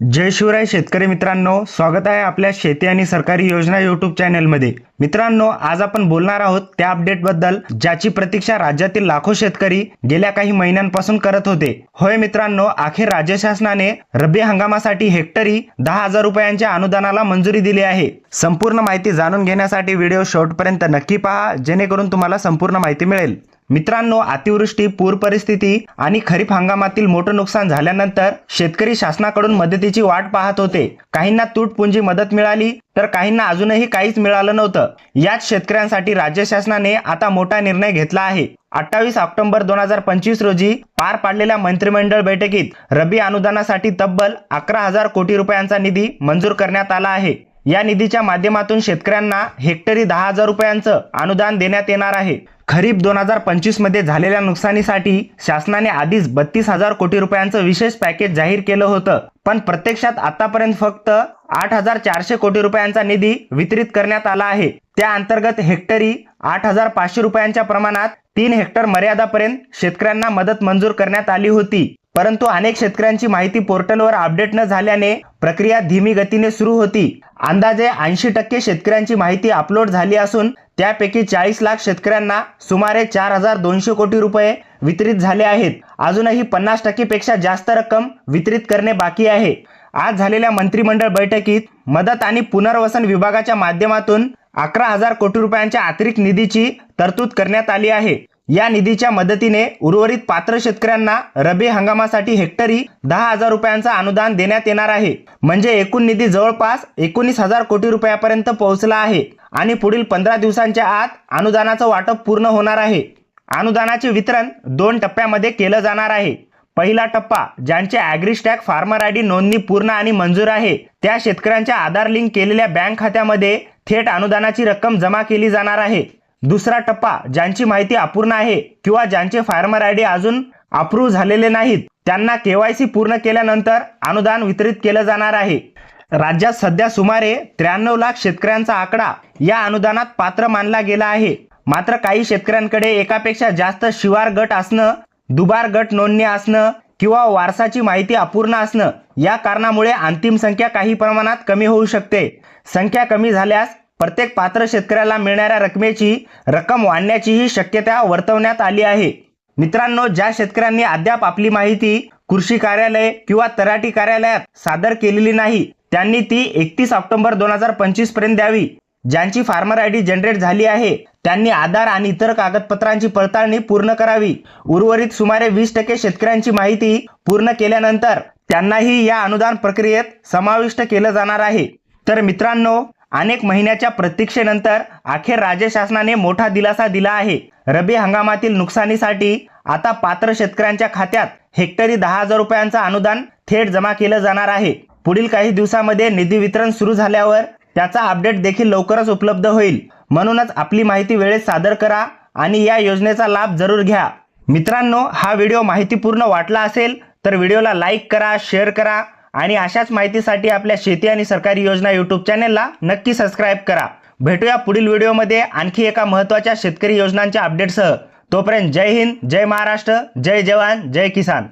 जय शिवराय शेतकरी मित्रांनो स्वागत आहे आपल्या शेती आणि सरकारी योजना युट्यूब चॅनलमध्ये मित्रांनो आज आपण बोलणार आहोत त्या अपडेटबद्दल ज्याची प्रतीक्षा राज्यातील लाखो शेतकरी गेल्या काही महिन्यांपासून करत होते. होय मित्रांनो अखेर राज्य शासनाने रब्बी हंगामासाठी हेक्टरी दहा हजार रुपयांच्या अनुदानाला मंजुरी दिली आहे. संपूर्ण माहिती जाणून घेण्यासाठी व्हिडिओ शेवटपर्यंत नक्की पहा जेणेकरून तुम्हाला संपूर्ण माहिती मिळेल. मित्रांनो अतिवृष्टी पूर परिस्थिती आणि खरीप हंगामातील मोठं नुकसान झाल्यानंतर शेतकरी शासनाकडून मदतीची वाट पाहत होते. काहींना तुटपुंजी मदत मिळाली तर काहींना अजूनही काहीच मिळालं नव्हतं. याच शेतकऱ्यांसाठी राज्य शासनाने आता मोठा निर्णय घेतला आहे. अठ्ठावीस ऑक्टोबर दोन हजार पंचवीस रोजी पार पाडलेल्या मंत्रिमंडळ बैठकीत रबी अनुदानासाठी तब्बल अकरा हजार कोटी रुपयांचा निधी मंजूर करण्यात आला आहे. या निधीच्या माध्यमातून शेतकऱ्यांना हेक्टरी दहा हजार रुपयांचं अनुदान देण्यात येणार आहे. खरीप दोन हजार पंचवीसमध्ये झालेल्या नुकसानीसाठी शासनाने आधीच बत्तीस हजार कोटी रुपयांचं विशेष पॅकेज जाहीर केलं होतं. पण प्रत्यक्षात आतापर्यंत फक्त आठ हजार चारशे कोटी रुपयांचा निधी वितरित करण्यात आला आहे. त्या अंतर्गत हेक्टरी आठ हजार पाचशे रुपयांच्या प्रमाणात तीन हेक्टर मर्यादापर्यंत शेतकऱ्यांना मदत मंजूर करण्यात आली होती. परंतु अनेक शेतकऱ्यांची माहिती पोर्टलवर अपडेट न झाल्याने प्रक्रिया धीमी गतीने सुरू होती. अंदाजे ऐंशी टक्के शेतकऱ्यांची माहिती अपलोड झाली असून त्यापैकी चाळीस लाख शेतकऱ्यांना सुमारे चार हजार दोनशे कोटी रुपये वितरित झाले आहेत. अजूनही पन्नास टक्केपेक्षा जास्त रक्कम वितरित करणे बाकी आहे. आज झालेल्या मंत्रिमंडळ बैठकीत मदत आणि पुनर्वसन विभागाच्या माध्यमातून अकरा हजार कोटी रुपयांच्या अतिरिक्त निधीची तरतूद करण्यात आली आहे. या निधीच्या मदतीने उर्वरित पात्र शेतकऱ्यांना रबी हंगामासाठी हेक्टरी दहा हजार रुपयांचा अनुदान देण्यात येणार आहे. म्हणजे एकूण निधी जवळपास एकोणीस हजार कोटी रुपयापर्यंत पोहोचला आहे आणि पुढील पंधरा दिवसांच्या आत अनुदानाचं वाटप पूर्ण होणार आहे. अनुदानाचे वितरण दोन टप्प्यामध्ये केलं जाणार आहे. पहिला टप्पा ज्यांचे ॲग्रिस्टॅक फार्मर आय डी नोंदणी पूर्ण आणि मंजूर आहे त्या शेतकऱ्यांच्या आधार लिंक केलेल्या बँक खात्यामध्ये थेट अनुदानाची रक्कम जमा केली जाणार आहे. दुसरा टप्पा ज्यांची माहिती अपूर्ण आहे किंवा ज्यांचे फार्मर आय डी अजून अप्रूव्ह झालेले नाहीत त्यांना केवायसी पूर्ण केल्यानंतर अनुदान वितरित केलं जाणार आहे. राज्यात सध्या सुमारे त्र्याण्णव लाख शेतकऱ्यांचा आकडा या अनुदानात पात्र मानला गेला आहे. मात्र काही शेतकऱ्यांकडे एकापेक्षा जास्त शिवार गट असणं दुबार गट नोंदणी असणं किंवा वारसाची माहिती अपूर्ण असणं या कारणामुळे अंतिम संख्या काही प्रमाणात कमी होऊ शकते. संख्या कमी झाल्यास प्रत्येक पात्र शेतकऱ्याला मिळणाऱ्या रकमेची रक्कम वाढण्याचीही शक्यता वर्तवण्यात आली आहे. मित्रांनो ज्या शेतकऱ्यांनी अद्याप आपली माहिती कृषी कार्यालय किंवा तराटी कार्यालयात सादर केलेली नाही त्यांनी ती एकतीस ऑक्टोबर दोन हजार पंचवीसपर्यंत द्यावी. ज्यांची फार्मर आय डी जनरेट झाली आहे त्यांनी आधार आणि इतर कागदपत्रांची पडताळणी पूर्ण करावी. उर्वरित सुमारे वीस टक्के शेतकऱ्यांची माहिती पूर्ण केल्यानंतर त्यांनाही या अनुदान प्रक्रियेत समाविष्ट केलं जाणार आहे. तर मित्रांनो अनेक महिन्याच्या प्रतीक्षेनंतर अखेर राज्य शासनाने मोठा दिलासा दिला आहे. रबी हंगामातील नुकसानीसाठी आता पात्र शेतकऱ्यांच्या खात्यात हेक्टरी दहा हजार रुपयांचं अनुदान थेट जमा केलं जाणार आहे. पुढील काही दिवसामध्ये निधी वितरण सुरू झाल्यावर त्याचा अपडेट देखील लवकरच उपलब्ध होईल. म्हणूनच आपली माहिती वेळेत सादर करा आणि या योजनेचा लाभ जरूर घ्या. मित्रांनो हा व्हिडिओ माहितीपूर्ण वाटला असेल तर व्हिडिओला लाईक करा शेअर करा आणि अशाच माहितीसाठी आपल्या शेती आणि सरकारी योजना यूट्यूब चॅनेलला नक्की सबस्क्राईब करा. भेटूया पुढील व्हिडिओमध्ये आणखी एका महत्त्वाच्या शेतकरी योजनांच्या अपडेटसह तोपर्यंत जय हिंद जय महाराष्ट्र जय जवान जय किसान.